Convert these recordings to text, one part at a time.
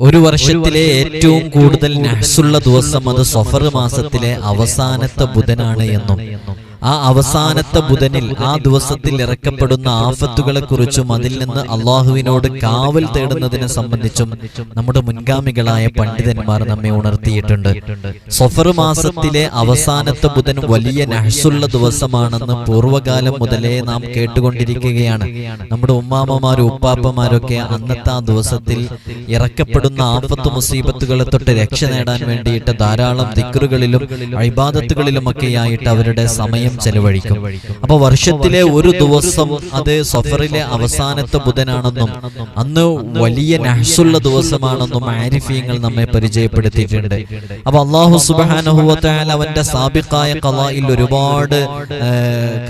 ഒരു വർഷത്തിലെ ഏറ്റവും കൂടുതൽ നഹ്സുള്ള ദിവസം അത് സഫർ മാസത്തിലെ അവസാനത്തെ ബുധനാണ് എന്നും. ആ അവസാനത്തെ ബുധനിൽ ആ ദിവസത്തിൽ ഇറക്കപ്പെടുന്ന ആഫത്തുകളെ കുറിച്ചും അതിൽ നിന്ന് അള്ളാഹുവിനോട് കാവൽ തേടുന്നതിനെ സംബന്ധിച്ചും നമ്മുടെ മുൻഗാമികളായ പണ്ഡിതന്മാർ നമ്മെ ഉണർത്തിയിട്ടുണ്ട്. സഫർ മാസത്തിലെ അവസാനത്തെ ബുധൻ വലിയ നഹ്സുള്ള ദിവസമാണെന്ന് പൂർവകാലം മുതലേ നാം കേട്ടുകൊണ്ടിരിക്കുകയാണ്. നമ്മുടെ ഉമ്മാമ്മമാരും ഉപ്പാപ്പമാരൊക്കെ അന്നത്തെ ആ ദിവസത്തിൽ ഇറക്കപ്പെടുന്ന ആഫത്ത് മുസീബത്തുകളെ തൊട്ട് രക്ഷ നേടാൻ വേണ്ടിയിട്ട് ധാരാളം ദിക്കറുകളിലും അഴിബാദത്തുകളിലുമൊക്കെയായിട്ട് അവരുടെ സമയം ചെലവഴിക്കും. അപ്പൊ വർഷത്തിലെ ഒരു ദിവസം അത് സഫറിലെ അവസാനത്തെ ബുധനാണെന്നും അന്ന് വലിയ നഹ്സുള്ള ദിവസമാണെന്നും ആരിഫീങ്ങൾ നമ്മെ പരിചയപ്പെടുത്തിയിട്ടുണ്ട്. അപ്പൊ അള്ളാഹു സുബാനഹുവത്തായാൽ അവന്റെ സാബിക്കായ കലായിൽ ഒരുപാട്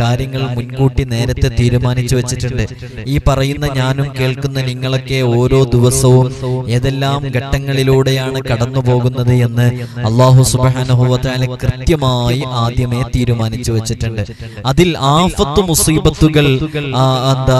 കാര്യങ്ങൾ മുൻകൂട്ടി നേരത്തെ തീരുമാനിച്ചു വെച്ചിട്ടുണ്ട്. ഈ പറയുന്ന ഞാനും കേൾക്കുന്ന നിങ്ങളൊക്കെ ഓരോ ദിവസവും ഏതെല്ലാം ഘട്ടങ്ങളിലൂടെയാണ് കടന്നു പോകുന്നത് എന്ന് അള്ളാഹു സുബാനഹുവത്തായാല കൃത്യമായി ആദ്യമേ തീരുമാനിച്ചു വെച്ചിട്ടുണ്ട്. അതിൽ ആഫത്ത് മുസീബത്തുകൾ എന്താ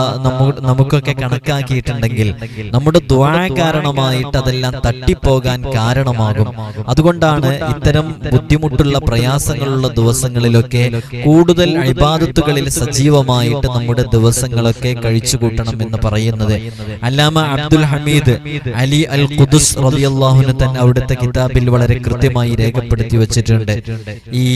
നമുക്കൊക്കെ കണക്കാക്കിയിട്ടുണ്ടെങ്കിൽ നമ്മുടെ ദ്വാ കാരണമായിട്ട് അതെല്ലാം തട്ടിപ്പോകാൻ കാരണമാകും. അതുകൊണ്ടാണ് ഇത്തരം ബുദ്ധിമുട്ടുള്ള പ്രയാസങ്ങളുള്ള ദിവസങ്ങളിലൊക്കെ കൂടുതൽ അഴിബാദത്തുകളിൽ സജീവമായിട്ട് നമ്മുടെ ദിവസങ്ങളൊക്കെ കഴിച്ചു കൂട്ടണം എന്ന് പറയുന്നത് അല്ലാമ അബ്ദുൽ ഹമീദ് അലി അൽ ഖുദുസ് റളിയല്ലാഹുവിന് തന്നെ അവിടുത്തെ കിതാബിൽ വളരെ കൃത്യമായി രേഖപ്പെടുത്തി വെച്ചിട്ടുണ്ട്. ഈ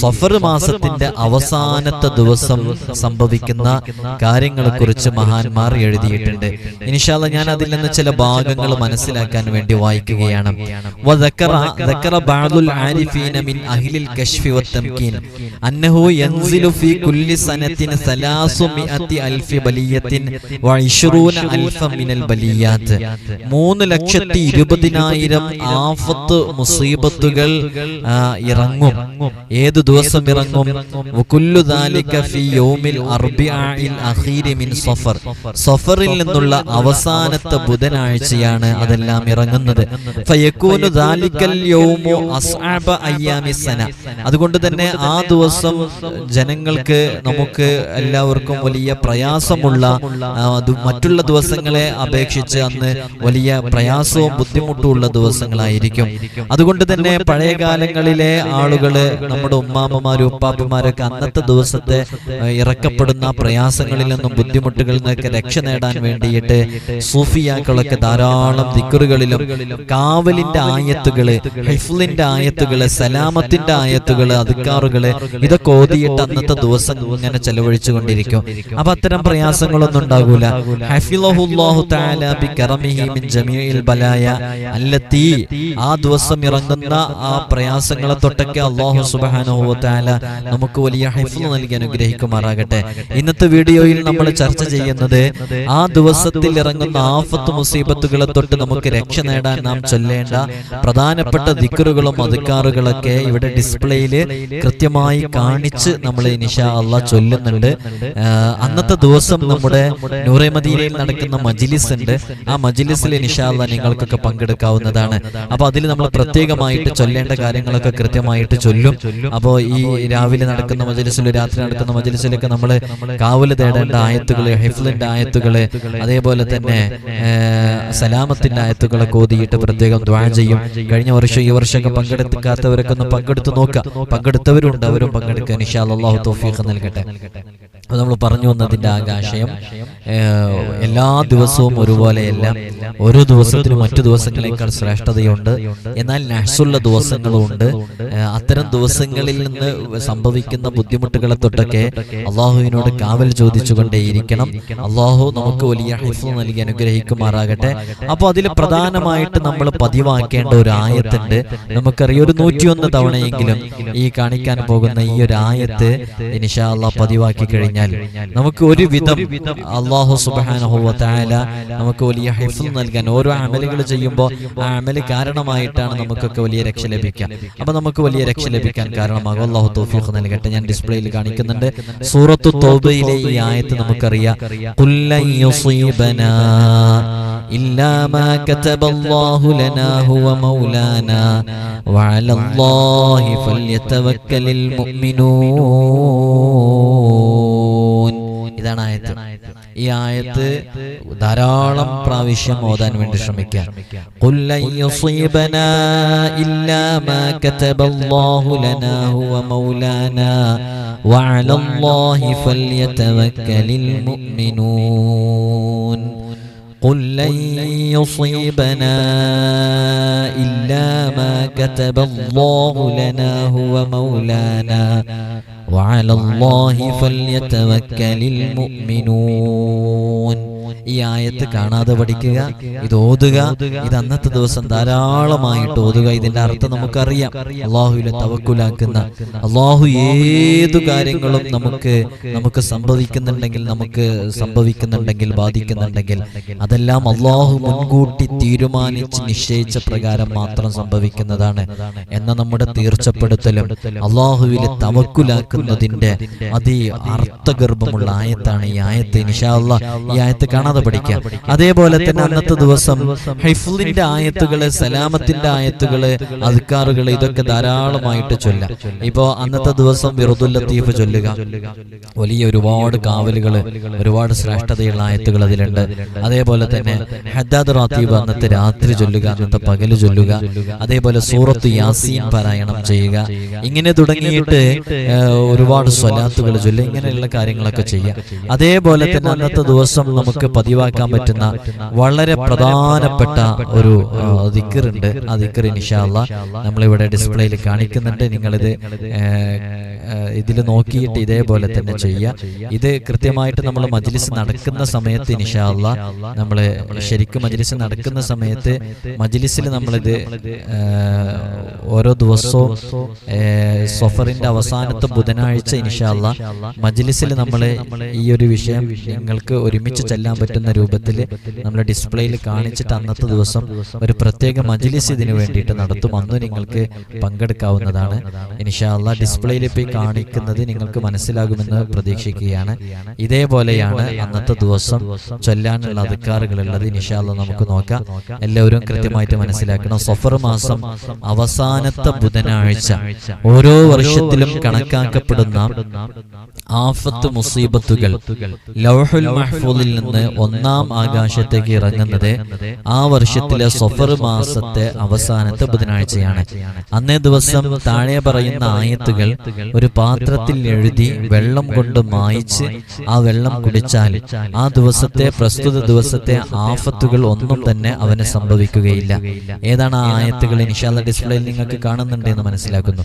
സഫർ മാസത്തിന്റെ അവസാനത്തെ ദിവസം സംഭവിക്കുന്ന കാര്യങ്ങളെക്കുറിച്ച് മഹാന്മാർ എഴുതിയിട്ടുണ്ട്. ഇനിഷാല്ല ഞാൻ അതിൽ നിന്ന് ചില ഭാഗങ്ങൾ മനസ്സിലാക്കാൻ വേണ്ടി വായിക്കുകയാണ്. മൂന്ന് ലക്ഷത്തി ഇരുപതിനായിരം ആഫത്ത് മുസീബത്തുകൾ ഇറങ്ങും. ഏത് ദിവസം ഇറങ്ങും? സഫറിൽ നിന്നുള്ള അവസാനത്തെ ബുധനാഴ്ചയാണ് അതെല്ലാം ഇറങ്ങുന്നത്. അതുകൊണ്ട് തന്നെ ആ ദിവസം ജനങ്ങൾക്ക് നമുക്ക് എല്ലാവർക്കും വലിയ പ്രയാസമുള്ള മറ്റുള്ള ദിവസങ്ങളെ അപേക്ഷിച്ച് അന്ന് വലിയ പ്രയാസവും ബുദ്ധിമുട്ടും ഉള്ള ദിവസങ്ങളായിരിക്കും. അതുകൊണ്ട് തന്നെ പഴയ കാലങ്ങളിലെ ആളുകൾ നമ്മുടെ ഉമ്മാമ്മമാരും ഉപ്പാപ്പമാരൊക്കെ അന്നത്തെ ദിവസത്തെ ഇറക്കപ്പെടുന്ന പ്രയാസങ്ങളിൽ നിന്നും ബുദ്ധിമുട്ടുകളിൽ നിന്നൊക്കെ രക്ഷ നേടാൻ വേണ്ടിയിട്ട് സൂഫിയാക്കളൊക്കെ ധാരാളം ദിക്കറുകളിലും കാവലിന്റെ ആയത്തുകൾ ഹിഫ്ലിന്റെ ആയത്തുകൾ സലാമത്തിന്റെ ആയത്തുകൾ അധികാറുകൾ ഇതൊക്കെ ഓതിയിട്ട് അന്നത്തെ ദിവസം ഇങ്ങനെ ചെലവഴിച്ചു കൊണ്ടിരിക്കും അപ്പൊ അത്തരം പ്രയാസങ്ങളൊന്നും ഉണ്ടാകൂല. ആ ദിവസം ഇറങ്ങുന്ന ആ പ്രയാസങ്ങളെ തൊട്ടൊക്കെ അള്ളാഹു തആല നമുക്ക് വലിയ ഹൈഫ് നൽകി അനുഗ്രഹിക്കുമാറാകട്ടെ. ഇന്നത്തെ വീഡിയോയിൽ നമ്മൾ ചർച്ച ചെയ്യുന്നത് ആ ദിവസത്തിൽ ഇറങ്ങുന്ന ആഫത്ത് മുസീബത്തുകളെ തൊട്ട് നമുക്ക് രക്ഷ നേടാൻ നാം ചൊല്ലേണ്ട പ്രധാനപ്പെട്ട ദിക്കറുകളും അധികാറുകളൊക്കെ ഇവിടെ ഡിസ്പ്ലേയിൽ കൃത്യമായി കാണിച്ച് നമ്മൾ നിഷ അല്ല ചൊല്ലുന്നുണ്ട്. അന്നത്തെ ദിവസം നമ്മുടെ നൂറേമദീനയിൽ നടക്കുന്ന മജിലിസ് ഉണ്ട്. ആ മജിലിസിൽ നിഷ അല്ല നിങ്ങൾക്കൊക്കെ പങ്കെടുക്കാവുന്നതാണ്. അപ്പൊ അതിൽ നമ്മൾ പ്രത്യേകമായിട്ട് ചൊല്ലേണ്ട കാര്യങ്ങളൊക്കെ കൃത്യമായിട്ട് ചൊല്ലും. അപ്പോൾ ഈ രാവിലെ നടക്കുന്ന മജിലിസിലും രാത്രി നടക്കുന്ന മജിലിസിലൊക്കെ നമ്മൾ കാവൽ തേടേണ്ട ആയത്തുകൾ ഹിഫ്ലിന്റെ ആയത്തുകൾ അതേപോലെ തന്നെ സലാമത്തിന്റെ ആയത്തുകളൊക്കെ ഓതിയിട്ട് പ്രത്യേകം ദ്വാ ചെയ്യും. കഴിഞ്ഞ വർഷം ഈ വർഷമൊക്കെ പങ്കെടുക്കാത്തവരൊക്കെ ഒന്ന് പങ്കെടുത്ത് നോക്കുക. പങ്കെടുത്തവരുണ്ട് അവരും പങ്കെടുക്കാൻ ഇഷാ അള്ളാഹു തൗഫീഖ് നൽകട്ടെ. നമ്മൾ പറഞ്ഞു വന്നതിന്റെ ആകാശയം എല്ലാ ദിവസവും ഒരുപോലെയല്ല ഓരോ ദിവസത്തിനും മറ്റു ദിവസങ്ങളെക്കാൾ ശ്രേഷ്ഠതയുണ്ട്. എന്നാൽ നഹ്സുള്ള ദിവസങ്ങളും ഉണ്ട് അത്തരം ദിവസങ്ങളിൽ നിന്ന് സംഭവിക്കുന്ന ബുദ്ധിമുട്ടുകളെ തൊട്ടൊക്കെ അള്ളാഹുവിനോട് കാവൽ ചോദിച്ചുകൊണ്ടേയിരിക്കണം. അള്ളാഹു നമുക്ക് വലിയ ഹിഫ് നൽകി അനുഗ്രഹിക്കുമാറാകട്ടെ. അപ്പോൾ അതിൽ പ്രധാനമായിട്ട് നമ്മൾ പതിവാക്കേണ്ട ഒരു ആയത്തുണ്ട്. നമുക്കറിയാം ഒരു നൂറ്റിയൊന്ന് തവണയെങ്കിലും ഈ കാണിക്കാൻ പോകുന്ന ഈ ഒരു ആയത്ത് ഇനിഷാ പതിവാക്കി കഴിഞ്ഞാൽ നമുക്ക് ഒരു വിധം അള്ളാഹു സുബാനഹു താല നമുക്ക് വലിയ ഹിഫ് നൽകാൻ ഓരോ അമലുകൾ ചെയ്യുമ്പോൾ ആ അമൽ കാരണമായിട്ടാണ് നമുക്കൊക്കെ വലിയ രക്ഷ ലഭിക്കുക. അപ്പൊ നമുക്ക് വലിയ രക്ഷ ലഭിക്കാൻ കാരണമാകും. അള്ളാഹു തൗഫീഖ് നൽകട്ടെ. ഞാൻ ഡിസ്പ്ലേയിൽ കാണിക്കുന്നുണ്ട്. സൂറത്തു തോബയിലെ ഈ ആയത്ത് നമുക്കറിയാം. "കുല്ലൻ യുസീബനാ. ഇല്ലാ മാ കതബല്ലാഹു ലനാ ഹുവ മൗലാനാ. വഅല അല്ലാഹി ഫല്യതവക്കലിൽ മുഅ്മിനൂൻ. ഇതാണ് ആയത്ത്. ഈ ആയത്ത് ധാരാളം പ്രാവശ്യം ഓതാൻ വേണ്ടി ശ്രമിക്കാം قل لن يصيبنا إلا ما كتب الله لنا هو مولانا وعلى الله فليتوكل المؤمنون. ഈ ആയത്ത് കാണാതെ പഠിക്കുക ഇത് ഓതുക ഇത് അന്നത്തെ ദിവസം ധാരാളമായിട്ട് ഓതുക. ഇതിന്റെ അർത്ഥം നമുക്കറിയാം. അള്ളാഹുവിനെ തവക്കുലാക്കുന്ന അള്ളാഹു ഏതു കാര്യങ്ങളും നമുക്ക് നമുക്ക് സംഭവിക്കുന്നുണ്ടെങ്കിൽ നമുക്ക് സംഭവിക്കുന്നുണ്ടെങ്കിൽ ബാധിക്കുന്നുണ്ടെങ്കിൽ അതെല്ലാം അള്ളാഹു മുൻകൂട്ടി തീരുമാനിച്ച് നിശ്ചയിച്ച പ്രകാരം മാത്രം സംഭവിക്കുന്നതാണ് എന്ന നമ്മുടെ തീർച്ചപ്പെടുത്തലും അള്ളാഹുവിൽ തവക്കുലാക്കുന്നതിന്റെ അതി അർത്ഥഗർഭമുള്ള ആയത്താണ് ഈ ആയത്ത്. നിഷാള്ള ഈ ആയത്ത് കാണാതെ പഠിക്കാം. അതേപോലെ തന്നെ അന്നത്തെ ദിവസം ഹൈഫുലിന്റെ ആയത്തുകൾ സലാമത്തിന്റെ ആയത്തുകൾ അധികാറുകൾ ഇതൊക്കെ ധാരാളമായിട്ട് ചൊല്ലാം ഇപ്പോ അന്നത്തെ ദിവസം വിറുദുൽ ലത്തീഫ് ചൊല്ലുക. വലിയ ഒരുപാട് കാവലുകൾ ഒരുപാട് ശ്രേഷ്ഠതയുള്ള ആയത്തുകൾ അതിലുണ്ട്. അതേപോലെ തന്നെ ഹദ്ദാദ് റാത്തീബ് അന്നത്തെ രാത്രി ചൊല്ലുക അന്നത്തെ പകൽ ചൊല്ലുക. അതേപോലെ സൂറത്ത് യാസീൻ പാരായണം ചെയ്യുക. ഇങ്ങനെ തുടങ്ങിയിട്ട് ഒരുപാട് സ്വലാത്തുകൾ ചൊല്ലുക ഇങ്ങനെയുള്ള കാര്യങ്ങളൊക്കെ ചെയ്യുക. അതേപോലെ തന്നെ അന്നത്തെ ദിവസം നമുക്ക് പതിവാക്കാൻ പറ്റുന്ന വളരെ പ്രധാനപ്പെട്ട ഒരു ദിക്കറുണ്ട് ആ ദിക്കർ ഇൻഷാല്ല നമ്മളിവിടെ ഡിസ്പ്ലേയിൽ കാണിക്കുന്നുണ്ട്. നിങ്ങളിത് ഇതിൽ നോക്കിയിട്ട് ഇതേപോലെ തന്നെ ചെയ്യുക. ഇത് കൃത്യമായിട്ട് നമ്മൾ മജ്ലിസ് നടക്കുന്ന സമയത്ത് ഇൻഷാല്ല നമ്മൾ ശരിക്കും മജ്ലിസ് നടക്കുന്ന സമയത്ത് മജ്ലിസിൽ നമ്മളിത് ഓരോ ദിവസവും സഫറിന്റെ അവസാനത്തെ ബുധനാഴ്ച ഇൻഷാല്ല മജ്ലിസിൽ നമ്മൾ ഈ ഒരു വിഷയം നിങ്ങൾക്ക് ഒരുമിച്ച് ചെല്ലാൻ പറ്റുന്ന രൂപത്തിൽ നമ്മൾ ഡിസ്പ്ലേയിൽ കാണിച്ചിട്ട് അന്നത്തെ ദിവസം ഒരു പ്രത്യേക മജ്ലിസ് ഇതിനു വേണ്ടിയിട്ട് നടത്തും. അന്ന് നിങ്ങൾക്ക് പങ്കെടുക്കാവുന്നതാണ്. ഇൻഷാല്ല ഡിസ്പ്ലേയിൽ ഈ കാണിക്കുന്നത് നിങ്ങൾക്ക് മനസ്സിലാകുമെന്ന് പ്രതീക്ഷിക്കുകയാണ്. ഇതേപോലെയാണ് അന്നത്തെ ദിവസം ചൊല്ലാനുള്ള അധികാറുകളുള്ളത്. ഇൻഷാല്ല നമുക്ക് നോക്കാം. എല്ലാവരും കൃത്യമായിട്ട് മനസ്സിലാക്കണം. സഫർ മാസം അവസാനത്തെ ബുധനാഴ്ച. ഓരോ വർഷത്തിലും കണക്കാക്കപ്പെടുന്ന ആഫത്ത് മുസീബത്തുകൾ. ലൗഹുൽ മഹ്ഫൂദിൽ നിന്ന് ഒന്നാം ആകാശത്തേക്ക് ഇറങ്ങുന്നത് ആ വർഷത്തിലെ സഫർ മാസത്തെ അവസാനത്തെ ബുധനാഴ്ചയാണ്. അന്നേ ദിവസം താഴെ പറയുന്ന ആയത്തുകൾ ഒരു പാത്രത്തിൽ എഴുതി വെള്ളം കൊണ്ട് മായിച്ച് ആ വെള്ളം കുടിച്ചാൽ ആ ദിവസത്തെ പ്രസ്തുത ദിവസത്തെ ആഫത്തുകൾ ഒന്നും തന്നെ അവന് സംഭവിക്കുകയില്ല. ഏതാണ് ആ ആയത്തുകൾ? ഇൻഷാല്ല ഡിസ്പ്ലേയിൽ നിങ്ങൾക്ക് കാണുന്നുണ്ട് എന്ന് മനസ്സിലാക്കുന്നു.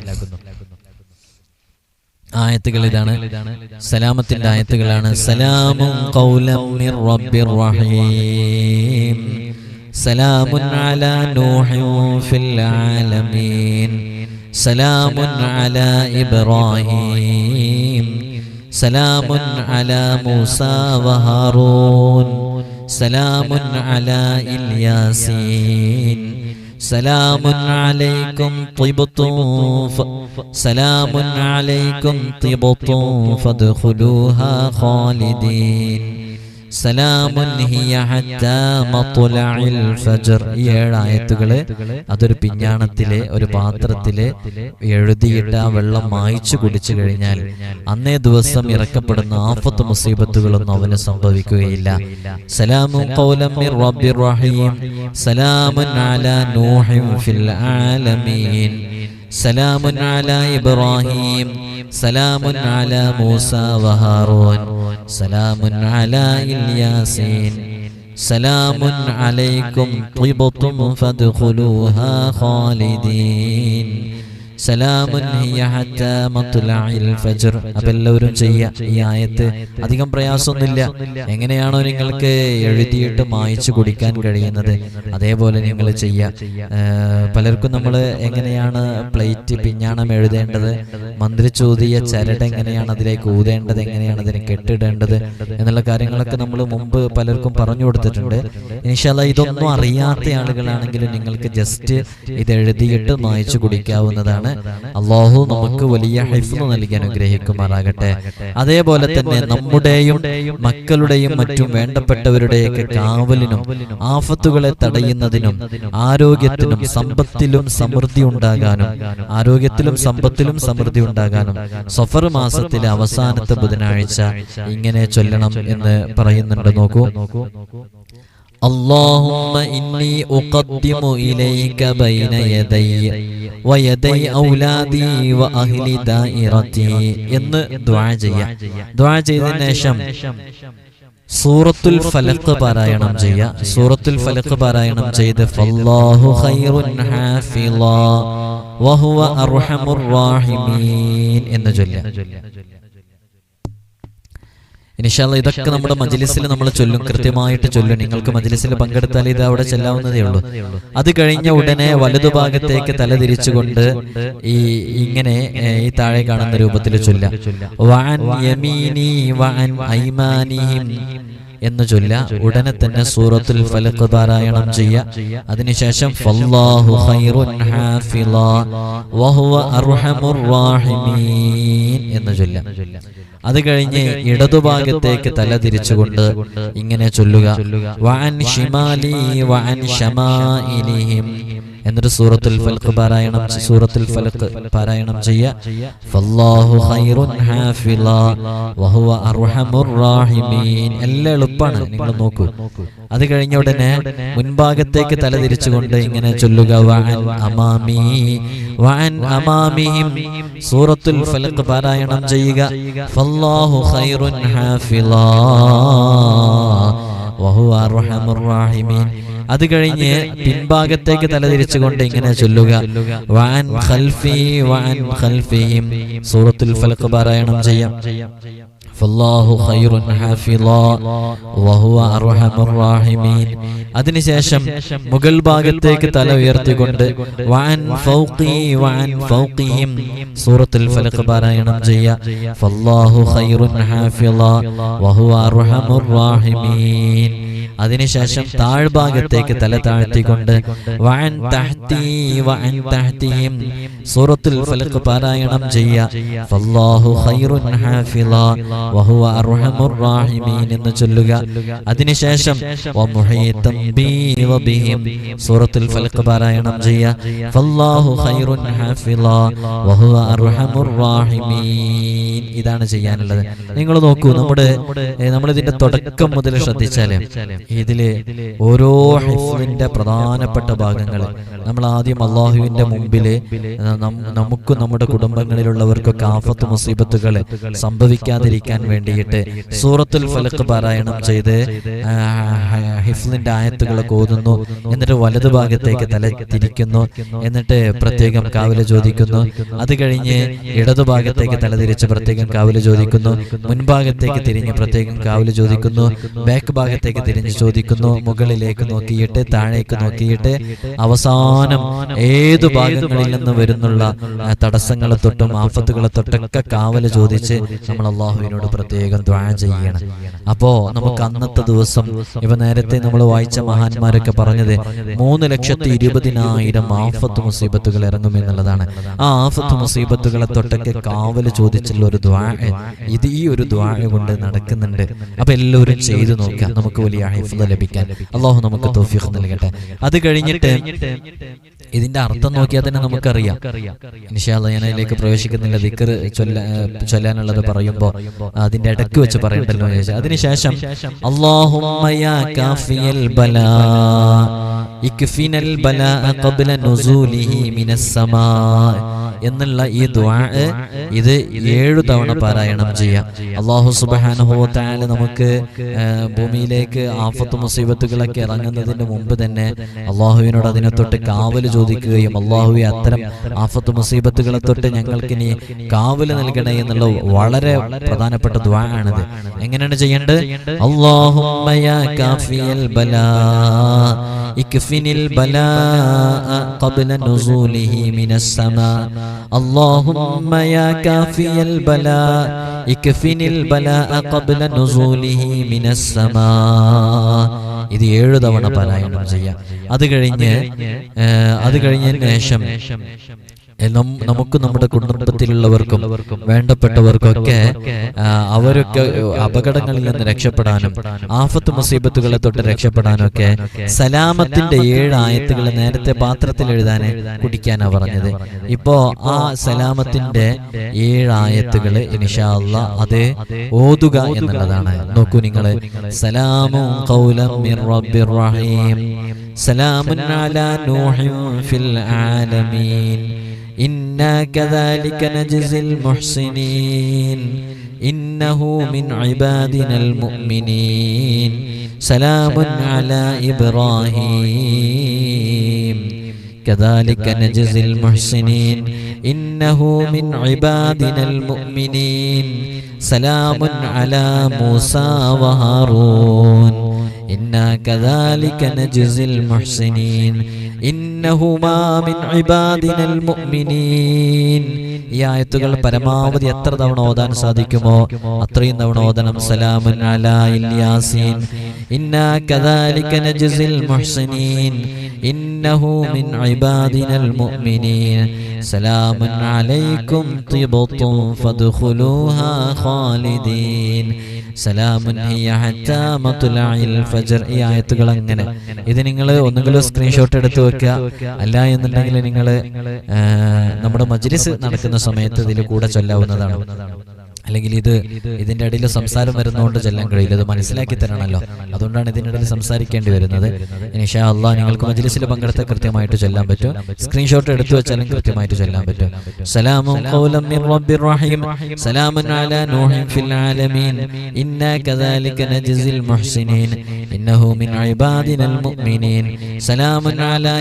ആയത്തുകൾ ഇതാണ്. സലാമത്തിന്റെ ആയത്തുകളാണ്. സലാമും ഖൗലം മിർ റബ്ബിർ റഹീം. സലാമുൻ അലാ നൂഹിൻ ഫിൽ ആലമീൻ. സലാമുൻ അലാ ഇബ്രാഹീം. സലാമുൻ അലാ മൂസ വഹാറൂൻ. സലാമുൻ അലാ ഇൽയാസീൻ സലാമുൻ അലൈക്കും സലാമുൻ അലൈക്കും ഫദ്ഖുലൂഹാ ഖാലിദീൻ. ഫജ്ർ. ഈ ഏഴ് ആയത്തുകൾ അതൊരു പിഞ്ഞാണത്തിലെ ഒരു പാത്രത്തിൽ എഴുതിയിട്ട് ആ വെള്ളം മായ്ച്ചു കുടിച്ചു കഴിഞ്ഞാൽ അന്നേ ദിവസം ഇറക്കപ്പെടുന്ന ആഫത്ത് മുസീബത്തുകളൊന്നും അവന് സംഭവിക്കുകയില്ല. സലാമു ഖൗലം റഹീം. സലാമൻ അലാ ഫിൽ ആലമീൻ. سلام على إبراهيم سلام على موسى وهارون سلام على إلياسين سلام عليكم طبتم فادخلوها خالدين. സലാമുൻ ഹിയ ഹത്താ മത്ലഇൽ ഫജ്ർ. അപ്പോൾ എല്ലാവരും ചെയ്യുക. ഈ ആയത്ത് അധികം പ്രയാസമൊന്നുമില്ല. എങ്ങനെയാണോ നിങ്ങൾക്ക് എഴുതിയിട്ട് മായിച്ചു കുടിക്കാൻ കഴിയുന്നത്. അതേപോലെ നിങ്ങൾ ചെയ്യ പലർക്കും നമ്മൾ എങ്ങനെയാണ് പ്ലേറ്റ് പിഞ്ഞാണം എഴുതേണ്ടത്? മന്ത്രി ചോദിയ ചരട് എങ്ങനെയാണ് അതിലേക്ക് ഊതേണ്ടത് എങ്ങനെയാണ് അതിനെ കെട്ടിടേണ്ടത്? എന്നുള്ള കാര്യങ്ങളൊക്കെ നമ്മൾ മുമ്പ് പലർക്കും പറഞ്ഞു കൊടുത്തിട്ടുണ്ട്. ഇനിഷാല ഇതൊന്നും അറിയാത്ത ആളുകളാണെങ്കിലും നിങ്ങൾക്ക് ജസ്റ്റ് ഇത് എഴുതിയിട്ട് മായിച്ചു കുടിക്കാവുന്നതാണ്. അള്ളാഹു നമുക്ക് വലിയ ഹൈഫ്ന്ന് നൽകി അനുഗ്രഹിക്കുമാറാകട്ടെ അതേപോലെ തന്നെ നമ്മുടെയും മക്കളുടെയും മറ്റും വേണ്ടപ്പെട്ടവരുടെയൊക്കെ കാവലിനും ആഫത്തുകളെ തടയുന്നതിനും ആരോഗ്യത്തിനും സമ്പത്തിലും സമൃദ്ധി ഉണ്ടാകാനും ആരോഗ്യത്തിലും സമ്പത്തിലും സമൃദ്ധി ഉണ്ടാകാനും സഫർ മാസത്തിലെ അവസാനത്തെ ബുധനാഴ്ച ഇങ്ങനെ ചൊല്ലണം എന്ന് പറയുന്നുണ്ട്. നോക്കൂ. اللهم إني أقدم إليك بين يدي ويدي أولادي وأهل دائرتي എന്ന് ദുആ ചെയ്യാം ദുആ ചെയ്തതിനു ശേഷം സൂറത്തുൽ ഫലഖ് പാരായണം ചെയ്യുക സൂറത്തുൽ ഫലഖ് പാരായണം ചെയ്ത് ഫല്ലാഹു ഖൈറുൻ ഹാഫിളാ വഹുവ അർഹമുർ റാഹിമീൻ എന്ന് ചൊല്ലുക ഇനിഷാല്ല ഇതൊക്കെ നമ്മുടെ മജ്ലിസിൽ നമ്മൾ ചൊല്ലും കൃത്യമായിട്ട് ചൊല്ലും. നിങ്ങൾക്ക് മജ്ലിസിൽ പങ്കെടുത്താൽ ഇത് അവിടെ ചെല്ലാവുന്നതേ ഉള്ളൂ. അത് കഴിഞ്ഞ ഉടനെ വലതുഭാഗത്തേക്ക് തല തിരിച്ചുകൊണ്ട് ഈ ഇങ്ങനെ ഈ താഴെ കാണുന്ന രൂപത്തിൽ ചൊല്ലാം എന്ന് ചൊല്ല ഉടനെ തന്നെ സൂറത്തുൽ ഫലക്ക് പാരായണം ചെയ്യ അതിനുശേഷം എന്ന് ചൊല്ല അത് കഴിഞ്ഞ് ഇടതുഭാഗത്തേക്ക് തല തിരിച്ചുകൊണ്ട് ഇങ്ങനെ ചൊല്ലുക. വഅൻ ഷിമാലി വഅൻ ഷമാഇലിഹിം എന്നിട്ട് സൂറത്തുൽ ഫലക്ക് പാരായണം സൂറത്തിൽ ഫൽഖ് പാരായണം ചെയ്യ. ഫല്ലാഹു ഖൈറുൻ ഹാഫിളാ വഹുവ അർഹമുർ റാഹിമീൻ. എല്ലാം എളുപ്പമാണ് നിങ്ങൾ നോക്കൂ. അത് കഴിഞ്ഞ ഉടനെ മുൻഭാഗത്തേക്ക് തല തിരിച്ചുകൊണ്ട് ഇങ്ങനെ ചൊല്ലുക. അമാമി. അമാമിഹിം. സൂറത്തുൽ ഫലക്ക് പാരായണം ചെയ്യുക. ഫല്ലാഹു ഖൈറുൻ ഹാഫിലാ. വഹുവ അർഹമുർ റാഹിമീൻ. അത് കഴിഞ്ഞ് പിൻഭാഗത്തേക്ക് തലതിരിച്ചുകൊണ്ട് ഇങ്ങനെ ചൊല്ലുക. വാൻ ഖൽഫി വാൻ ഖൽഫിയും സൂറത്തുൽ ഫലക്ക് പാരായണം ചെയ്യാം. ഫല്ലാഹു ഖൈറുൻ ഹാഫിളാ വഹുവ അർഹമുർ റാഹിമീൻ. അതിനുശേഷം മുകൾ ഭാഗത്തേക്ക് തല ഉയർത്തിക്കൊണ്ട് വഅൻ ഫൗഖി വഅൻ ഫൗഖിഹിം സൂറത്തുൽ ഫലഖ് പാരായണം ചെയ്യ. ഫല്ലാഹു ഖൈറുൻ ഹാഫിളാ വഹുവ അർഹമുർ റാഹിമീൻ. അതിനുശേഷം താഴ്ഭാഗത്തേക്ക് തല താഴ്ത്തിക്കൊണ്ട് വഅൻ തഹ്തി വഅൻ തഹ്തിഹിം സൂറത്തുൽ ഫലഖ് പാരായണം ചെയ്യ. ഫല്ലാഹു ഖൈറുൻ ഹാഫിളാ വഹുവ എന്ന് ചൊല്ലുക. അതിനുശേഷം സൂറത്തുൽ പാരായണം ഫല്ലാഹു ഖൈറുൻ വഹുവ ഇതാണ് ചെയ്യാനുള്ളത്. നിങ്ങൾ നോക്കൂ നമ്മുടെ നമ്മളിതിന്റെ തുടക്കം മുതൽ ശ്രദ്ധിച്ചാൽ ഇതിൽ ഓരോ ഹിഫ്ലിന്റെ പ്രധാനപ്പെട്ട ഭാഗങ്ങൾ നമ്മൾ ആദ്യം അള്ളാഹുവിന്റെ മുമ്പിൽ നമുക്ക് നമുക്കും നമ്മുടെ കുടുംബങ്ങളിലുള്ളവർക്കൊക്കെ ആഫത്ത് മുസീബത്തുകൾ സംഭവിക്കാതിരിക്കാൻ വേണ്ടിയിട്ട് സൂറത്തുൽ ഫലക്ക് പാരായണം ചെയ്ത് ഹിഫ്ലിന്റെ ആയത്തുകളൊക്കെ ഓതുന്നു. എന്നിട്ട് വലതു ഭാഗത്തേക്ക് തല തിരിക്കുന്നു. എന്നിട്ട് പ്രത്യേകം കാവൽ ചോദിക്കുന്നു. അത് കഴിഞ്ഞ് തല തിരിച്ച് പ്രത്യേകം കാവൽ ചോദിക്കുന്നു. മുൻഭാഗത്തേക്ക് തിരിഞ്ഞ് പ്രത്യേകം കാവൽ ചോദിക്കുന്നു. ബാക്ക് ഭാഗത്തേക്ക് തിരിഞ്ഞ് ചോദിക്കുന്നു. മുകളിലേക്ക് നോക്കിയിട്ട് താഴേക്ക് നോക്കിയിട്ട് അവസാനം ഏതു ഭാഗങ്ങളിൽ നിന്ന് വരുന്നുള്ള തടസ്സങ്ങളെ തൊട്ടും ആഫത്തുകളെ തൊട്ടൊക്കെ കാവൽ ചോദിച്ച് നമ്മൾ അള്ളാഹുവിനോട് പ്രത്യേകം ദ്വാ ചെയ്യണം. അപ്പോ നമുക്ക് അന്നത്തെ ദിവസം ഇവ നേരത്തെ നമ്മൾ വായിച്ച മഹാന്മാരൊക്കെ പറഞ്ഞത് മൂന്ന് ലക്ഷത്തി ഇരുപതിനായിരം ആഫത്ത് മുസീബത്തുകൾ ഇറങ്ങും എന്നുള്ളതാണ്. ആ ആഫത്ത് മുസീബത്തുകളെ തൊട്ടൊക്കെ കാവൽ ചോദിച്ചുള്ള ഒരു ദ്വാ ഇത് ഈ ഒരു ദ്വാ കൊണ്ട് നടക്കുന്നുണ്ട്. അപ്പൊ എല്ലാവരും ചെയ്തു നോക്കാം നമുക്ക് വലിയ ലഭിക്കാൻ. അള്ളാഹു നമുക്ക് തോഫിഖ് നൽകട്ടെ. അത് കഴിഞ്ഞിട്ട് ഇതിന്റെ അർത്ഥം നോക്കിയാൽ തന്നെ നമുക്കറിയാം. നിഷാദ് ഞാൻ അതിലേക്ക് പ്രവേശിക്കുന്നില്ല. ദിക്കർ ചൊല്ലാനുള്ളത് പറയുമ്പോ അതിന്റെ ഇടയ്ക്ക് വെച്ച് പറയണ്ടല്ലോ അതിനുശേഷം അല്ലാഹുമ്മ യാ കാഫിയൽ ബലാ ഇക്ഫിനൽ ബലാ ഖബ്ല നുസൂലിഹി മിനസ് സമാ എന്നുള്ള ഈ ദുആ ഇത് ഏഴു തവണ പാരായണം ചെയ്യാം അള്ളാഹു സുബ്ഹാനഹു വ തആല നമുക്ക് ഏഹ് ഭൂമിയിലേക്ക് ആഫത്ത് മുസീബത്തുകളൊക്കെ ഇറങ്ങുന്നതിന് മുമ്പ് തന്നെ അള്ളാഹുവിനോട് അതിനെ തൊട്ട് കാവല് ചോദിക്കുകയും അള്ളാഹുവെ അത്തരം ആഫത്ത് മുസീബത്തുകളെ തൊട്ട് ഞങ്ങൾക്ക് ഇനി കാവല് നൽകണേ എന്നുള്ള വളരെ പ്രധാനപ്പെട്ട ദ്വാ ആണിത് എങ്ങനെയാണ് ചെയ്യേണ്ടത് അള്ളാഹുമ്മ യാ കാഫിയൽ ബലാ اكفني البلاء قبل نزوله من السماء اللهم يا كافي البلاء اكفني البلاء قبل نزوله من السماء ഇത് ഏഴു തവണ പാരായണം ചെയ്യാം അത് കഴിഞ്ഞ് ഏഹ്, അത് കഴിഞ്ഞതിന് ശേഷം എ, നം- നമുക്ക് നമ്മുടെ കുടുംബത്തിലുള്ളവർക്കും വേണ്ടപ്പെട്ടവർക്കൊക്കെ അവരൊക്കെ അപകടങ്ങളിൽ നിന്ന് രക്ഷപ്പെടാനും ആഫത്ത് മുസീബത്തുകളെ തൊട്ട് രക്ഷപ്പെടാനും ഒക്കെ സലാമത്തിന്റെ ഏഴ് ആയത്തുകൾ നേരത്തെ പാത്രത്തിൽ എഴുതാൻ കുടിക്കാനാ പറഞ്ഞത്. ഇപ്പോ ആ സലാമത്തിന്റെ ഏഴ് ആയത്തുകൾ ഇൻഷാ അല്ലാ അത് ഓതുക എന്നുള്ളതാണ്. നോക്കൂ നിങ്ങൾ. സലാമും മിർ റബ്ബിർ റഹീം. സലാമുൻ അലാ നൂഹിൻ ഫിൽ ആലമീൻ. إنا كذلك نجزي المحسنين. إنه من عبادنا المؤمنين. سلام على إبراهيم. كذلك نجزي المحسنين. إنه من عبادنا المؤمنين. سلام على موسى وهارون. إنا كذلك نجزي المحسنين. ഇന്നഹുമാ മിൻ മുഅ്മിനീൻ. ഈ ആയത്തുകൾ പരമാവധി എത്ര തവണ ഓതാൻ സാധിക്കുമോ? അത്രയും തവണ ഓതണം. സലാമുൻ ഇന്നാ നജ്സിൽ മുഹ്സിനീൻ. ഇന്നഹു മിൻ മുഅ്മിനീൻ. സലാമുൻ ഖാലിദീൻ. സലാമുൻ ഹിയ ഫജ്ർ. ഈ ആയത്തുകൾ അങ്ങനെ. ഇത് നിങ്ങൾ ഒന്നുകിലും സ്ക്രീൻഷോട്ട് എടുത്ത് വെക്കുക. അല്ല എന്നുണ്ടെങ്കിൽ നിങ്ങൾ നമ്മുടെ മജ്ലിസ് നടക്കുന്ന സമയത്ത് ഇതിൽ കൂടെ ചൊല്ലാവുന്നതാണ്. അല്ലെങ്കിൽ ഇത് ഇതിന്റെ ഇടയിൽ സംസാരം വരുന്നതുകൊണ്ട് ചെല്ലാൻ കഴിയില്ല. ഇത് മനസ്സിലാക്കി തരണമല്ലോ. അതുകൊണ്ടാണ് ഇതിനിടയിൽ സംസാരിക്കേണ്ടി വരുന്നത്. ഇനിഷാ അള്ളാഹ് നിങ്ങൾക്ക് മജ്ലിസിൽ പങ്കെടുത്ത കൃത്യമായിട്ട് ചെല്ലാൻ പറ്റും. സ്ക്രീൻഷോട്ട് എടുത്തു വെച്ചാലും കൃത്യമായിട്ട് ചെല്ലാൻ പറ്റും. സലാമും ഖൗലം മിർ റഹീം. സലാമുൻ അലാ നൂഹിൻ ഫിൽ ആലമീൻ. ഇന്നാ കദാലിക നജ്സിൽ മുഹ്സിനീൻ. ഇന്നഹു മിൻ ഇബാദിനൽ മുഅ്മിനീൻ. സലാമുൻ അലാ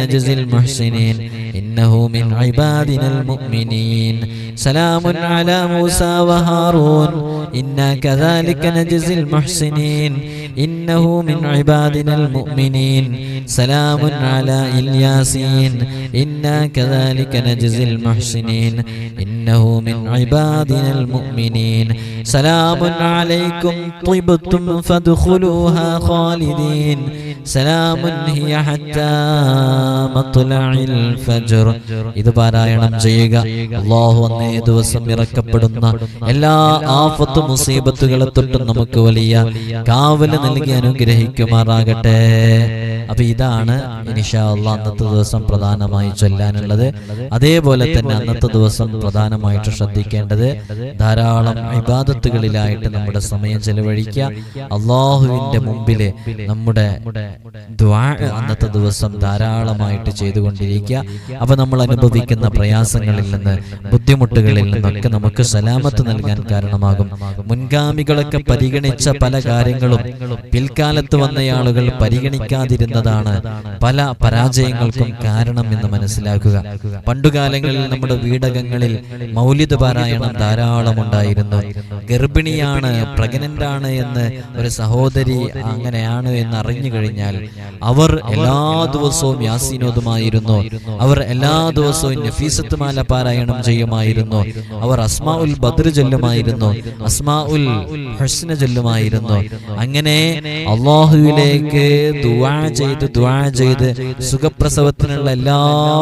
നജ്സിൽ മുഹ്സിനീൻ. ഇന്നഹു മിൻ ഇബാദിനൽ മുഅ്മിനീൻ سلام على موسى وهارون إنا كذلك نجزي المحسنين إنه من عبادنا المؤمنين سلام على الياسين إنا كذلك نجزي المحسنين إنه من عبادنا المؤمنين سلام عليكم طبتم فادخلوها خالدين سلام هي حتى مطلع الفجر ഇത് പാരായണം ചെയ്യുക അള്ളാഹു അന്നേ ദിവസം ഇറക്കപ്പെടുന്ന എല്ലാ ആഫത്ത് മുസീബത്തുകളെ തൊട്ടും നമുക്ക് വലിയ കാവൽ നൽകി അനുഗ്രഹിക്കുമാറാകട്ടെ. അപ്പൊ ഇതാണ് ഇനിഷാള്ള അന്നത്തെ ദിവസം പ്രധാനമായി ചൊല്ലാനുള്ളത്. അതേപോലെ തന്നെ അന്നത്തെ ദിവസം പ്രധാനമായിട്ട് ശ്രദ്ധിക്കേണ്ടത് ധാരാളം വിവാദത്തുകളിലായിട്ട് നമ്മുടെ സമയം ചെലവഴിക്കുക. അള്ളാഹുവിന്റെ മുമ്പിൽ നമ്മുടെ അന്നത്തെ ദിവസം ധാരാളമായിട്ട് ചെയ്തുകൊണ്ടിരിക്കുക. അപ്പൊ നമ്മൾ അനുഭവിക്കുന്ന പ്രയാസങ്ങളിൽ നിന്ന് ബുദ്ധിമുട്ടുകളിൽ നിന്നൊക്കെ നമുക്ക് സലാമത്ത് നൽകാൻ കാരണമാകും. മുൻഗാമികളൊക്കെ പരിഗണിച്ച പല കാര്യങ്ങളും പിൽക്കാലത്ത് വന്നയാളുകൾ പരിഗണിക്കാതിരുന്നതാണ് പല പരാജയങ്ങൾക്കും കാരണം എന്ന് മനസ്സിലാക്കുക. പണ്ടുകാലങ്ങളിൽ നമ്മുടെ വീടകങ്ങളിൽ മൗലിത പാരായണം ധാരാളം ഉണ്ടായിരുന്നു. ഗർഭിണിയാണ് പ്രഗ്നന്റ് ആണ് എന്ന് ഒരു സഹോദരി അങ്ങനെയാണ് എന്ന് അറിഞ്ഞു കഴിഞ്ഞാൽ അവർ എല്ലാ ദിവസവും യാസീനോദുമായിരുന്നു അവർ എല്ലാ ദിവസവും നഫീസത്ത് മാല പാരായണം ചെയ്യുമായിരുന്നു. അവർ അസ്മാ ഉൽ ബദർ ചൊല്ലുമായിരുന്നു. അസ്മാ ഉൽ ഹസ്ന ചൊല്ലുമായിരുന്നു. അങ്ങനെ അള്ളാഹുവിലേക്ക് ദുവാ ചെയ്ത് ദുവാ ചെയ്ത് സുഖപ്രസവത്തിനുള്ള എല്ലാ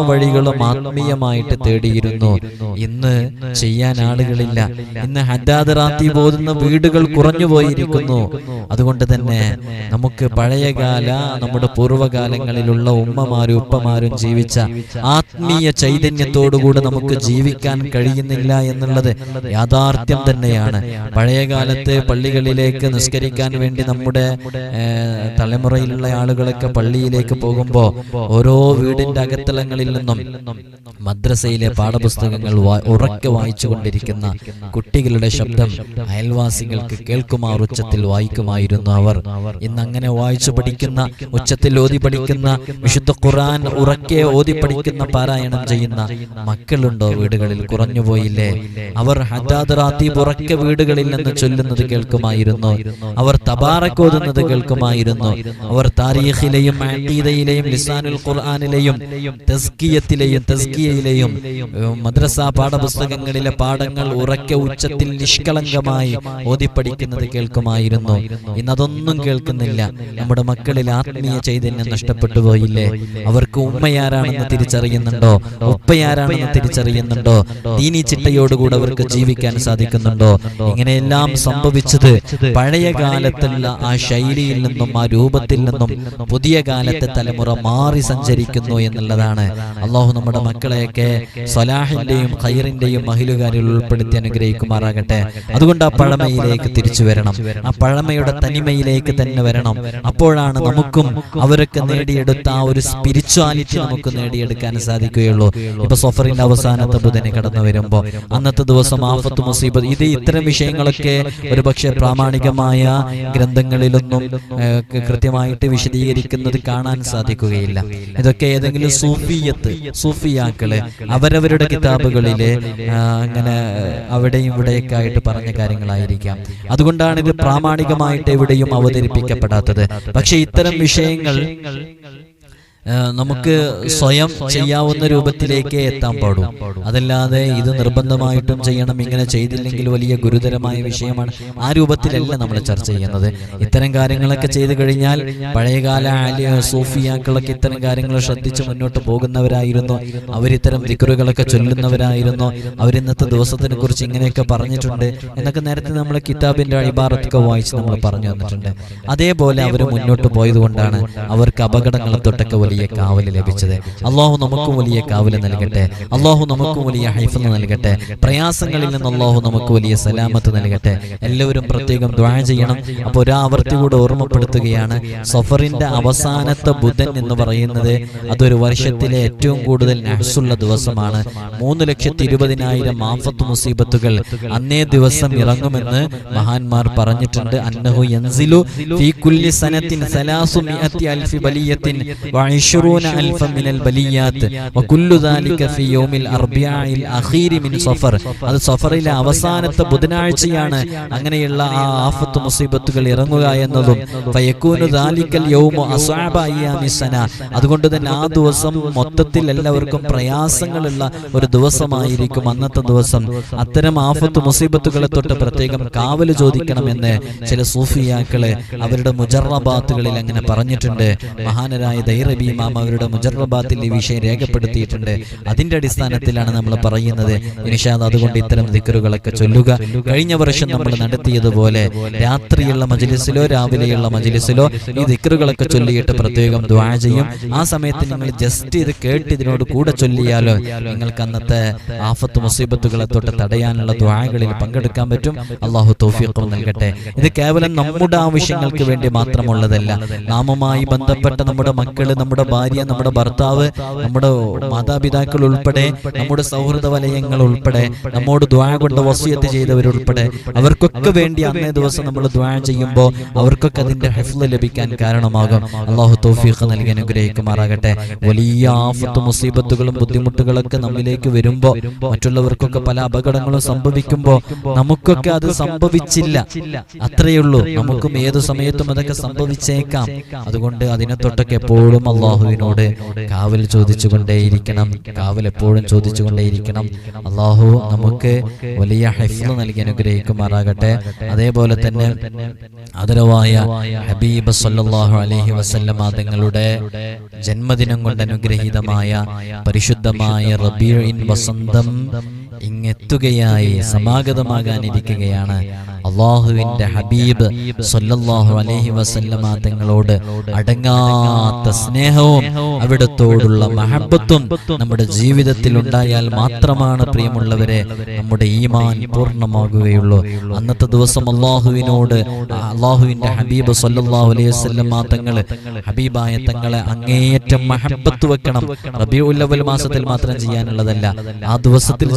വഴികളും ആത്മീയമായിട്ട് തേടിയിരുന്നു. ഇന്ന് ചെയ്യാൻ ആളുകളില്ല. ഇന്ന് ഹദ്ദാദ് റാത്തി പോകുന്ന വീടുകൾ കുറഞ്ഞു പോയിരിക്കുന്നു. അതുകൊണ്ട് തന്നെ നമുക്ക് പഴയകാല നമ്മുടെ പൂർവകാലങ്ങളിലുള്ള ഉമ്മമാരും ഉപ്പമാരും ജീവിച്ച ആത്മീയ ചൈതന്യത്തോടുകൂടി നമുക്ക് ജീവിക്കാൻ കഴിയുന്നില്ല എന്നുള്ളത് യാഥാർത്ഥ്യം തന്നെയാണ്. പഴയകാലത്ത് പള്ളികളിലേക്ക് നിസ്കരിക്കാൻ വേണ്ടി നമ്മുടെ തലമുറയിലുള്ള ആളുകളൊക്കെ പള്ളിയിലേക്ക് പോകുമ്പോൾ ഓരോ വീടിന്റെ അകത്തളങ്ങളിൽ നിന്നും മദ്രസയിലെ പാഠപുസ്തകങ്ങൾ ഉറക്കെ വായിച്ചു കൊണ്ടിരിക്കുന്ന കുട്ടികളുടെ ശബ്ദം അയൽവാസികൾക്ക് കേൾക്കുമാർ ഉച്ചത്തിൽ വായിക്കുമായിരുന്നു അവർ. ഇന്ന് അങ്ങനെ വായിച്ചു പഠിക്കുന്ന ഉച്ചത്തിൽ ഓതി പഠിക്കുന്ന വിശുദ്ധ ഖുർആൻ ഉറക്കെ ഓതി പഠിക്കുന്ന പാരായണം ചെയ്യുന്ന മക്കളുണ്ടോ വീടുകളിൽ? കുറഞ്ഞുപോയില്ലേ അവർ ഹദാദ് ഉറക്ക വീടുകളിൽ നിന്ന് ചൊല്ലുന്നത് കേൾക്കുമായിരുന്നു. അവർ തബാറക്കോതുന്നത് കേൾക്കുമായിരുന്നു. അവർ താരീഖിലെയും ലിസാനുൽ ഖുർആാനിലെയും തസ്കിയത്തിലെയും തസ്കിയയിലെയും മദ്രസ പാഠപുസ്തകങ്ങളിലെ പാഠങ്ങൾ ഉറക്ക ഉച്ചത്തിൽ നിഷ്കളങ്കമായി ഓതിപ്പടിക്കുന്നത് കേൾക്കുമായിരുന്നു. ഇന്ന് അതൊന്നും കേൾക്കുന്നില്ല. നമ്മുടെ മക്കളിൽ ആത്മീയ ചൈതന്യം നഷ്ടപ്പെട്ടു പോയില്ലേ? അവർക്ക് ഉമ്മയാരാണെന്ന് തിരിച്ചറിയുന്നുണ്ടോ? ഉപ്പയാരാണെന്ന് തിരിച്ചറിയുന്നുണ്ടോ? ദീനി ചിട്ടയോടുകൂടെ അവർക്ക് ജീവിക്കാൻ സാധിക്കുന്നുണ്ടോ? ഇങ്ങനെയെല്ലാം സംഭവിച്ചത് പഴയ കാലത്തുള്ള ആ ശൈലിയിൽ നിന്നും ആ രൂപത്തിൽ നിന്നും പുതിയ കാലത്തെ തലമുറ മാറി സഞ്ചരിക്കുന്നു എന്നുള്ളതാണ്. അള്ളാഹു നമ്മുടെ മക്കളെയൊക്കെ സലാഹിന്റെയും ഖൈറിന്റെയും മഹിലുകാരിൽ ഉൾപ്പെടുത്തി അനുഗ്രഹിക്കുമാറാകട്ടെ. അതുകൊണ്ട് ആ പഴമയിലേക്ക് തിരിച്ചു വരണം. ആ പഴമയുടെ തനിമയിലേക്ക് തന്നെ വരണം. അപ്പോഴാണ് നമുക്കും അവരൊക്കെ നേടിയെടുത്ത ആ ഒരു സ്പിരിച്വാലിറ്റി നമുക്ക് നേടിയെടുക്കാൻ സാധിക്കുകയുള്ളൂ. ഇപ്പൊ സഫറിന്റെ അവസാനത്തെ ബുധനെ കടന്നു വരുമ്പോ അന്നത്തെ ദിവസം ആഫത്ത് മുസീബത്ത് ഇത് ഇത്തരം വിഷയങ്ങളൊക്കെ ഒരു പക്ഷേ പ്രാമാണികമായ ഗ്രന്ഥങ്ങളിലൊന്നും കൃത്യമായിട്ട് വിശദീകരിക്കുന്നത് കാണാൻ സാധിക്കുകയില്ല. ഇതൊക്കെ ഏതെങ്കിലും സൂഫിയത്ത് സൂഫിയാക്കൾ അവരവരുടെ കിതാബുകളിൽ അങ്ങനെ അവിടെയും ഇവിടെയൊക്കെ ആയിട്ട് പറഞ്ഞ കാര്യങ്ങളായിരിക്കാം. അതുകൊണ്ടാണ് ഇത് പ്രാമാണികമായിട്ട് എവിടെയും അവതരിപ്പിക്കപ്പെടാത്തത്. പക്ഷെ ഇത്തരം വിഷയങ്ങൾ നമുക്ക് സ്വയം ചെയ്യാവുന്ന രൂപത്തിലേക്ക് എത്താൻ പാടും. അതല്ലാതെ ഇത് നിർബന്ധമായിട്ടും ചെയ്യണം ഇങ്ങനെ ചെയ്തില്ലെങ്കിൽ വലിയ ഗുരുതരമായ വിഷയമാണ് ആ രൂപത്തിലല്ല നമ്മൾ ചർച്ച ചെയ്യുന്നത്. ഇത്തരം കാര്യങ്ങളൊക്കെ ചെയ്തു കഴിഞ്ഞാൽ പഴയകാല ആലിയ സൂഫിയാക്കളൊക്കെ ഇത്തരം കാര്യങ്ങൾ ശ്രദ്ധിച്ച് മുന്നോട്ട് പോകുന്നവരായിരുന്നു. അവരിത്തരം ദിക്കറുകളൊക്കെ ചൊല്ലുന്നവരായിരുന്നു. അവരിന്നത്തെ ദിവസത്തിനെ കുറിച്ച് ഇങ്ങനെയൊക്കെ പറഞ്ഞിട്ടുണ്ട് എന്നൊക്കെ നേരത്തെ നമ്മൾ കിതാബിന്റെ അഴിബാറത്തൊക്കെ വായിച്ച് നമ്മൾ പറഞ്ഞു തന്നിട്ടുണ്ട് അതേപോലെ അവർ മുന്നോട്ട് പോയതുകൊണ്ടാണ് അവർക്ക് അപകടങ്ങളെ തൊട്ടൊക്കെ വലിയ കാവൽ ലഭിച്ചത്. അള്ളാഹു നമുക്കും വലിയ കാവൽ നൽകട്ടെ. അള്ളാഹു നമുക്കും വലിയ ഹൈഫൽ നൽകട്ടെ. പ്രയാസങ്ങളിൽ നിന്ന് അള്ളാഹു നമുക്ക് വലിയ സലാമത്ത് നൽകട്ടെ. എല്ലാവരും പ്രത്യേകം ദ്വാ ചെയ്യണം. അപ്പോൾ ഒരാവർത്തി കൂടെ ഓർമ്മപ്പെടുത്തുകയാണ്. സഫറിന്റെ അവസാനത്തെ ബുധൻ എന്ന് പറയുന്നത് അതൊരു വർഷത്തിലെ ഏറ്റവും കൂടുതൽ നഹ്സുള്ള ദിവസമാണ്. മൂന്ന് ലക്ഷത്തി ഇരുപതിനായിരം ആഫത്ത് മുസീബത്തുകൾ അന്നേ ദിവസം ഇറങ്ങുമെന്ന് മഹാന്മാർ പറഞ്ഞിട്ടുണ്ട്. അന്നഹു യൻസിലു ഫീ കുല്ലി സനത്തിൻ സലാസു മിഅത്തി അൽഫി ബലിയത്തിൻ മിനൽ ബലിയാത്ത്. വകുല്ലു ദാലിക ഫീ യൗമിൽ അർബിയാഇൽ അഖീരി മിൻ സഫർ. അത് സഫറിലെ അവസാനത്തെ ബുധനാഴ്ചയാണ് അങ്ങനെയുള്ള ആ ആഫത്ത് മുസീബത്തുകൾ ഇറങ്ങുക എന്നതും അതുകൊണ്ട് തന്നെ ആ ദിവസം മൊത്തത്തിൽ എല്ലാവർക്കും പ്രയാസങ്ങളുള്ള ഒരു ദിവസമായിരിക്കും അന്നത്തെ ദിവസം. അത്തരം ആഫത്ത് മുസീബത്തുകളെ തൊട്ട് പ്രത്യേകം കാവൽ ചോദിക്കണമെന്ന് ചില സൂഫിയാക്കൾ അവരുടെ മുജറബാത്തുകളിൽ അങ്ങനെ പറഞ്ഞിട്ടുണ്ട്. മഹാനരായ ദൈറബി ഇമാം അവരുടെ മുജറബാത്തിൽ ഈ വിഷയം രേഖപ്പെടുത്തിയിട്ടുണ്ട്. അതിന്റെ അടിസ്ഥാനത്തിലാണ് നമ്മൾ പറയുന്നത്. ഇനിഷാദ് അതുകൊണ്ട് ഇത്തരം ദിക്കറുകളൊക്കെ ചൊല്ലുക. കഴിഞ്ഞ വർഷം നമ്മൾ നടത്തിയതുപോലെ രാത്രിയുള്ള മജിലിസിലോ രാവിലെയുള്ള മജിലിസിലോ ഈ ദിക്കറുകളൊക്കെ ചൊല്ലിയിട്ട് പ്രത്യേകം ദ്വാ ചെയ്യും. ആ സമയത്ത് നിങ്ങൾ ജസ്റ്റ് ഇത് കേട്ട് ഇതിനോട് കൂടെ ചൊല്ലിയാലോ നിങ്ങൾക്ക് അന്നത്തെ ആഫത്ത് മുസീബത്തുകളെ തൊട്ട് തടയാനുള്ള ദ്വാകളിൽ പങ്കെടുക്കാൻ പറ്റും. അള്ളാഹു തോഫിയൊക്കെ നൽകട്ടെ. ഇത് കേവലം നമ്മുടെ ആവശ്യങ്ങൾക്ക് വേണ്ടി മാത്രമുള്ളതല്ല. നാമമായി ബന്ധപ്പെട്ട നമ്മുടെ മക്കൾ നമ്മുടെ ഭാര്യ നമ്മുടെ ഭർത്താവ് നമ്മുടെ മാതാപിതാക്കൾ ഉൾപ്പെടെ നമ്മുടെ സൗഹൃദ വലയങ്ങൾ ഉൾപ്പെടെ നമ്മോട് ദ്വാ കൊണ്ട് വസിയത്ത് ചെയ്തവരുൾപ്പെടെ അവർക്കൊക്കെ വേണ്ടി അന്നേ ദിവസം നമ്മൾ ദ്വാ ചെയ്യുമ്പോൾ അവർക്കൊക്കെ അതിന്റെ ഹെഫ്ല ലഭിക്കാൻ കാരണമാകും. അള്ളാഹു തോഫീഖ് നൽകി അനുഗ്രഹിക്കുമാറാകട്ടെ. വലിയ ആഫത്ത് മുസീബത്തുകളും ബുദ്ധിമുട്ടുകളൊക്കെ നമ്മിലേക്ക് വരുമ്പോൾ മറ്റുള്ളവർക്കൊക്കെ പല അപകടങ്ങളും സംഭവിക്കുമ്പോൾ നമുക്കൊക്കെ അത് സംഭവിച്ചില്ല. അത്രയുള്ളൂ നമുക്കും ഏത് സമയത്തും അതൊക്കെ സംഭവിച്ചേക്കാം. അതുകൊണ്ട് അതിനെ തൊട്ടൊക്കെ എപ്പോഴും അള്ളാഹുവിനോട് കാവൽ ചോദിച്ചുകൊണ്ടേയിരിക്കണം. കാവൽ എപ്പോഴും ചോദിച്ചുകൊണ്ടേയിരിക്കണം. അള്ളാഹു നമുക്ക് വലിയ ഹെഫ്ല നൽകി അനുഗ്രഹിക്കുമാറാകട്ടെ. അതേപോലെ തന്നെ ആദരവായ ഹബീബ് സല്ലാഹു അലഹി വസല്ലമ തങ്ങളുടെ ജന്മദിനം കൊണ്ട് അനുഗ്രഹീതമായ പരിശുദ്ധമായ റബീഇൻ വസന്തം ഇങ്ങെത്തുകയായി സമാഗതമാകാനിരിക്കുകയാണ്. അള്ളാഹുവിന്റെ ഹബീബ് സൊല്ലാഹു അലഹി വസല്ലമ തങ്ങളോട് അടങ്ങാത്ത സ്നേഹവും അവിടത്തോടുള്ള മഹബത്തും നമ്മുടെ ജീവിതത്തിൽ ഉണ്ടായാൽ മാത്രമാണ് പ്രിയമുള്ളവരെ നമ്മുടെ ഈമാൻ പൂർണമാകുകയുള്ളൂ. അന്നത്തെ ദിവസം അള്ളാഹുവിനോട് അള്ളാഹുവിന്റെ ഹബീബ് സൊല്ലാഹു അലൈഹി വസല്ലമ തങ്ങൾ ഹബീബായ തങ്ങളെ അങ്ങേയറ്റം മഹബത്ത് വെക്കണം. റബീഉൽ അവൽ മാസത്തിൽ മാത്രം ചെയ്യാനുള്ളതല്ല ആ ദിവസത്തിൽ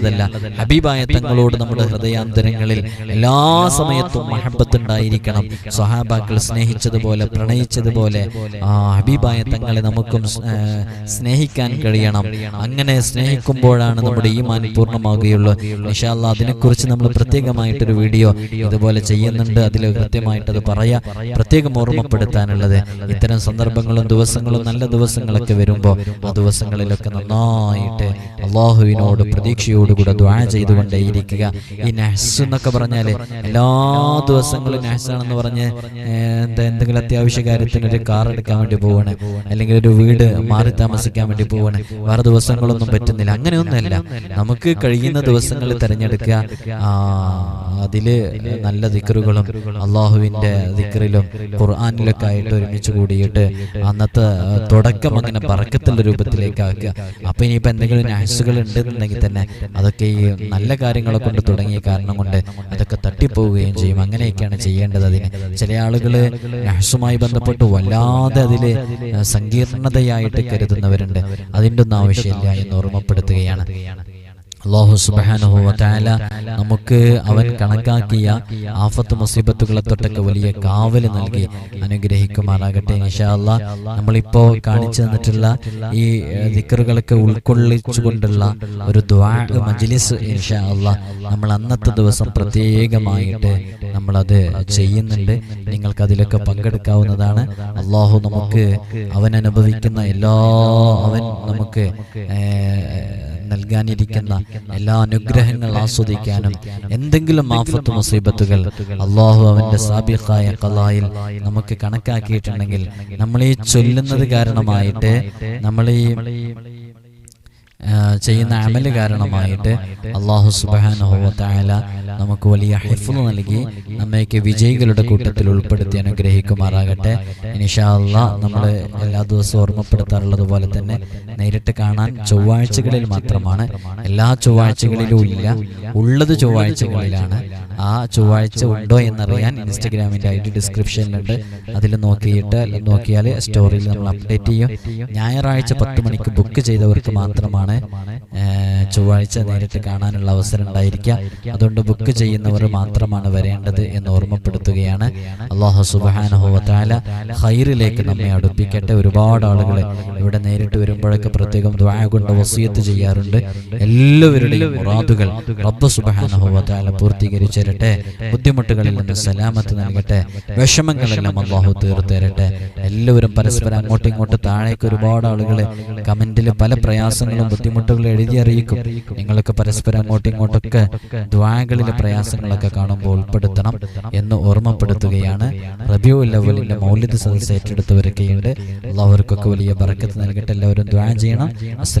ചെയ്യാനുള്ളതല്ല. ഹബീബായ തങ്ങളോട് നമ്മുടെ ഹൃദയാന്തരങ്ങളിൽ എല്ലാ സമയത്തും മഹബത്ത് ഉണ്ടായിരിക്കണം. സ്വഹാബാക്കൾ സ്നേഹിച്ചതുപോലെ പ്രണയിച്ചതുപോലെ ആ ഹബീബായ തങ്ങളെ നമുക്കും സ്നേഹിക്കാൻ കഴിയണം. അങ്ങനെ സ്നേഹിക്കുമ്പോഴാണ് നമ്മുടെ ഈമാൻ പൂർണമാകുകയുള്ളൂ. നിഷാല്ല അതിനെക്കുറിച്ച് നമ്മൾ പ്രത്യേകമായിട്ടൊരു വീഡിയോ ഇതുപോലെ ചെയ്യുന്നുണ്ട്. അതിൽ കൃത്യമായിട്ട് അത് പറയാ. പ്രത്യേകം ഓർമ്മപ്പെടുത്താനുള്ളത്. ഇത്തരം സന്ദർഭങ്ങളും ദിവസങ്ങളും നല്ല ദിവസങ്ങളൊക്കെ വരുമ്പോൾ ആ ദിവസങ്ങളിലൊക്കെ നന്നായിട്ട് അള്ളാഹുവിനോട് പ്രതീക്ഷയോടുകൂടി ദ്വാ ചെയ്തുകൊണ്ടേയിരിക്കുക. ഈ നഹ്സ് എന്നൊക്കെ പറഞ്ഞാൽ എല്ലാ ദിവസങ്ങളും നഹ്സാണെന്ന് പറഞ്ഞ് എന്തെങ്കിലും അത്യാവശ്യ കാര്യത്തിന് ഒരു കാർ എടുക്കാൻ വേണ്ടി പോവാണ്. അല്ലെങ്കിൽ ഒരു വീട് മാറി താമസിക്കാൻ വേണ്ടി പോവാണ്. വേറെ ദിവസങ്ങളൊന്നും പറ്റുന്നില്ല. അങ്ങനെയൊന്നുമല്ല. നമുക്ക് കഴിയുന്ന ദിവസങ്ങൾ തിരഞ്ഞെടുക്കുക. അതിൽ നല്ല ദിക്കറുകളും അള്ളാഹുവിന്റെ ദിക്കറിലും ഖുർആാനിലൊക്കെ ആയിട്ട് ഒരുമിച്ച് കൂടിയിട്ട് അന്നത്തെ തുടക്കം അങ്ങനെ പറക്കത്തുള്ള രൂപത്തിലേക്ക് ആക്കുക. അപ്പൊ ഇനിയിപ്പോ എന്തെങ്കിലും നാസുകൾ ഉണ്ടെന്നുണ്ടെങ്കിൽ തന്നെ അതൊക്കെ ഈ നല്ല കാര്യങ്ങളെ കൊണ്ട് തുടങ്ങിയ കാരണം കൊണ്ട് അതൊക്കെ തട്ടിപ്പോവുകയും ചെയ്യും. അങ്ങനെയൊക്കെയാണ് ചെയ്യേണ്ടത് അതിന്. ചില ആളുകൾ നഹസുമായി ബന്ധപ്പെട്ട് വല്ലാതെ അതിൽ സങ്കീർണതയായിട്ട് കരുതുന്നവരുണ്ട്. അതിന്റെ ഒന്നും ആവശ്യമില്ല എന്ന് ഓർമ്മപ്പെടുത്തുകയാണ്. അള്ളാഹു സുബ്ഹാനഹു വതആല നമുക്ക് അവൻ കണക്കാക്കിയ ആഫത്ത് മുസീബത്തുകളെ തൊട്ടൊക്കെ വലിയ കാവൽ നൽകി അനുഗ്രഹിക്കുമാറാകട്ടെ ഇൻഷാ നമ്മളിപ്പോ നമ്മളിപ്പോൾ കാണിച്ചു തന്നിട്ടുള്ള ഈ ദിക്കറുകളൊക്കെ ഉൾക്കൊള്ളിച്ചുകൊണ്ടുള്ള ഒരു ദ്വാ മജ്ലിസ് ഇൻഷാ അല്ലാ നമ്മൾ അന്നത്തെ ദിവസം പ്രത്യേകമായിട്ട് നമ്മളത് ചെയ്യുന്നുണ്ട്. നിങ്ങൾക്ക് അതിലൊക്കെ പങ്കെടുക്കാവുന്നതാണ്. അള്ളാഹു നമുക്ക് അവൻ അനുഭവിക്കുന്ന എല്ലാ അവൻ നമുക്ക് നൽകാനിരിക്കുന്ന എല്ലാ അനുഗ്രഹങ്ങൾ ആസ്വദിക്കാനും എന്തെങ്കിലും ആഫത്ത് മുസീബത്തുകൾ അള്ളാഹു അവന്റെ സാബിഖായ കലായിൽ നമുക്ക് കണക്കാക്കിയിട്ടുണ്ടെങ്കിൽ നമ്മൾ ഈ ചൊല്ലുന്നത് കാരണമായിട്ട് നമ്മൾ ഈ ചെയ്യുന്ന അമൽ കാരണമായിട്ട് അള്ളാഹു സുബാനുഹോവത്തായ നമുക്ക് വലിയ ഹിഫ്ള് നൽകി നമ്മയൊക്കെ വിജയികളുടെ കൂട്ടത്തിൽ ഉൾപ്പെടുത്തി അനുഗ്രഹിക്കുമാറാകട്ടെ. ഇനിഷാല്ല നമ്മൾ എല്ലാ ദിവസവും ഓർമ്മപ്പെടുത്താറുള്ളത് പോലെ തന്നെ നേരിട്ട് കാണാൻ ചൊവ്വാഴ്ചകളിൽ മാത്രമാണ്. എല്ലാ ചൊവ്വാഴ്ചകളിലും ഇല്ല ഉള്ളത് ചൊവ്വാഴ്ചകളിലാണ്. ആ ചൊവ്വാഴ്ച ഉണ്ടോ എന്നറിയാൻ ഇൻസ്റ്റഗ്രാമിന്റെ ഐ ഡി ഡിസ്ക്രിപ്ഷനിലുണ്ട്. അതിൽ നോക്കിയിട്ട് നോക്കിയാൽ സ്റ്റോറിയിൽ നമ്മൾ അപ്ഡേറ്റ് ചെയ്യും. ഞായറാഴ്ച പത്ത് മണിക്ക് ബുക്ക് ചെയ്തവർക്ക് മാത്രമാണ് പ്രമാണമാണ് ചൊവ്വാഴ്ച നേരിട്ട് കാണാനുള്ള അവസരം ഉണ്ടായിരിക്കാം. അതുകൊണ്ട് ബുക്ക് ചെയ്യുന്നവർ മാത്രമാണ് വരേണ്ടത് എന്ന് ഓർമ്മപ്പെടുത്തുകയാണ്. അള്ളാഹു സുബാനുഹോവത്താല ഹൈറിലേക്ക് നമ്മെ അടുപ്പിക്കട്ടെ. ഒരുപാട് ആളുകൾ ഇവിടെ നേരിട്ട് വരുമ്പോഴൊക്കെ പ്രത്യേകം ദ്വായ കൊണ്ട് വസീയത്ത് ചെയ്യാറുണ്ട്. എല്ലാവരുടെയും മുറാദുകൾ റബ്ബ് സുബാനുഹോവത്താല പൂർത്തീകരിച്ചു തരട്ടെ. ബുദ്ധിമുട്ടുകളിൽ നിന്ന് സലാമത്ത് നൽകട്ടെ. വിഷമങ്ങളെല്ലാം അള്ളാഹു തീർത്തേരട്ടെ എല്ലാവരും പരസ്പരം അങ്ങോട്ടും ഇങ്ങോട്ടും താഴേക്ക് ഒരുപാട് ആളുകൾ കമന്റിൽ പല പ്രയാസങ്ങളും ബുദ്ധിമുട്ടുകളും എഴുതി അറിയിക്കും. നിങ്ങളൊക്കെ പരസ്പരം അങ്ങോട്ടും ഇങ്ങോട്ടൊക്കെ ദ്വാകളിലെ പ്രയാസങ്ങളൊക്കെ കാണുമ്പോൾ ഉൾപ്പെടുത്തണം എന്ന് ഓർമ്മപ്പെടുത്തുകയാണ് റബിയു ലവലിന്റെ മൗല്യത സദസ്സ് ഏറ്റെടുത്തവരൊക്കെയുണ്ട്. അള്ളാഹുവർക്കൊക്കെ വലിയ ബറക്കത്ത് നൽകട്ടെ. എല്ലാവരും ദ്വാ ചെയ്യണം. അസ്സലാം